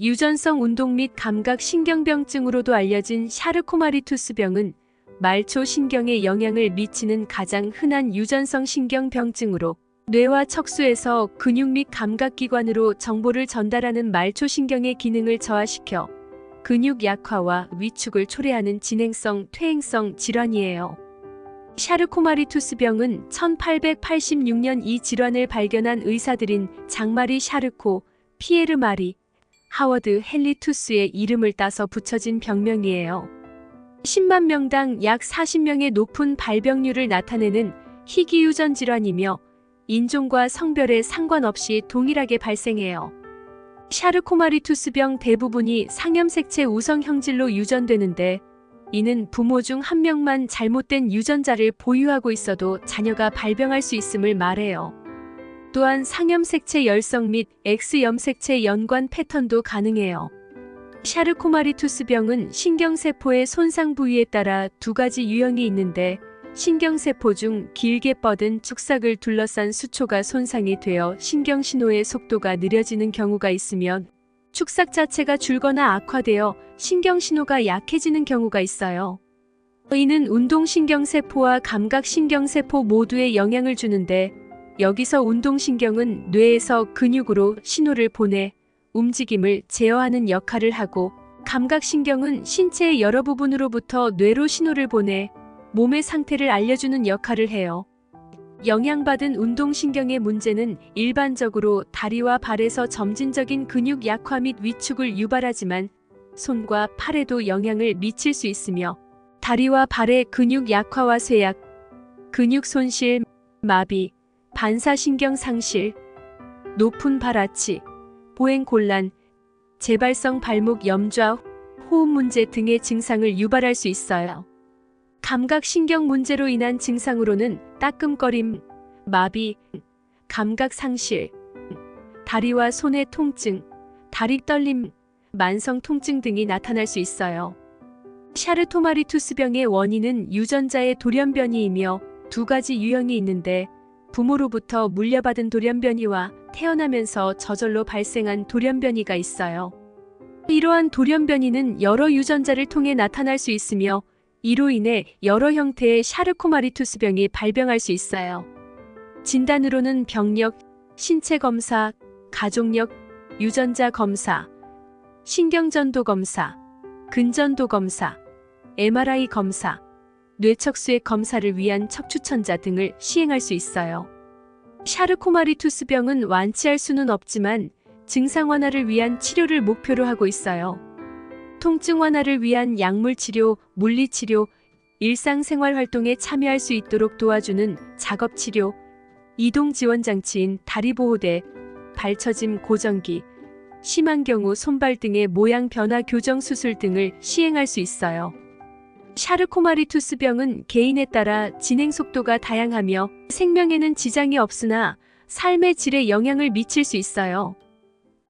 유전성 운동 및 감각 신경병증으로도 알려진 샤르코마리투스병은 말초 신경에 영향을 미치는 가장 흔한 유전성 신경병증으로 뇌와 척수에서 근육 및 감각기관으로 정보를 전달하는 말초 신경의 기능을 저하시켜 근육 약화와 위축을 초래하는 진행성 퇴행성 질환이에요. 샤르코마리투스병은 1886년 이 질환을 발견한 의사들인 장마리 샤르코, 피에르 마리, 하워드 헨리 투스의 이름을 따서 붙여진 병명이에요. 10만 명당 약 40명의 높은 발병률을 나타내는 희귀유전 질환이며 인종과 성별에 상관없이 동일하게 발생해요. 샤르코마리투스병 대부분이 상염색체 우성 형질로 유전되는데 이는 부모 중 한 명만 잘못된 유전자를 보유하고 있어도 자녀가 발병할 수 있음을 말해요. 또한 상염색체 열성 및 X염색체 연관 패턴도 가능해요. 샤르코마리투스병은 신경세포의 손상 부위에 따라 두 가지 유형이 있는데 신경세포 중 길게 뻗은 축삭을 둘러싼 수초가 손상이 되어 신경신호의 속도가 느려지는 경우가 있으면 축삭 자체가 줄거나 악화되어 신경신호가 약해지는 경우가 있어요. 이는 운동신경세포와 감각신경세포 모두에 영향을 주는데 여기서 운동신경은 뇌에서 근육으로 신호를 보내 움직임을 제어하는 역할을 하고 감각신경은 신체의 여러 부분으로부터 뇌로 신호를 보내 몸의 상태를 알려주는 역할을 해요. 영향받은 운동신경의 문제는 일반적으로 다리와 발에서 점진적인 근육 약화 및 위축을 유발하지만 손과 팔에도 영향을 미칠 수 있으며 다리와 발의 근육 약화와 쇠약, 근육 손실, 마비, 반사신경 상실, 높은 발아치, 보행 곤란, 재발성 발목 염좌, 호흡 문제 등의 증상을 유발할 수 있어요. 감각신경 문제로 인한 증상으로는 따끔거림, 마비, 감각 상실, 다리와 손의 통증, 다리 떨림, 만성 통증 등이 나타날 수 있어요. 샤르토마리투스병의 원인은 유전자의 돌연변이이며 두 가지 유형이 있는데 부모로부터 물려받은 돌연변이와 태어나면서 저절로 발생한 돌연변이가 있어요. 이러한 돌연변이는 여러 유전자를 통해 나타날 수 있으며 이로 인해 여러 형태의 샤르코마리투스병이 발병할 수 있어요. 진단으로는 병력, 신체 검사, 가족력, 유전자 검사, 신경전도 검사, 근전도 검사, MRI 검사, 뇌척수의 검사를 위한 척추천자 등을 시행할 수 있어요. 샤르코마리투스병은 완치할 수는 없지만 증상 완화를 위한 치료를 목표로 하고 있어요. 통증 완화를 위한 약물 치료, 물리 치료, 일상생활 활동에 참여할 수 있도록 도와주는 작업 치료, 이동 지원 장치인 다리 보호대, 발처짐 고정기, 심한 경우 손발 등의 모양 변화 교정 수술 등을 시행할 수 있어요. 샤르코마리투스병은 개인에 따라 진행 속도가 다양하며 생명에는 지장이 없으나 삶의 질에 영향을 미칠 수 있어요.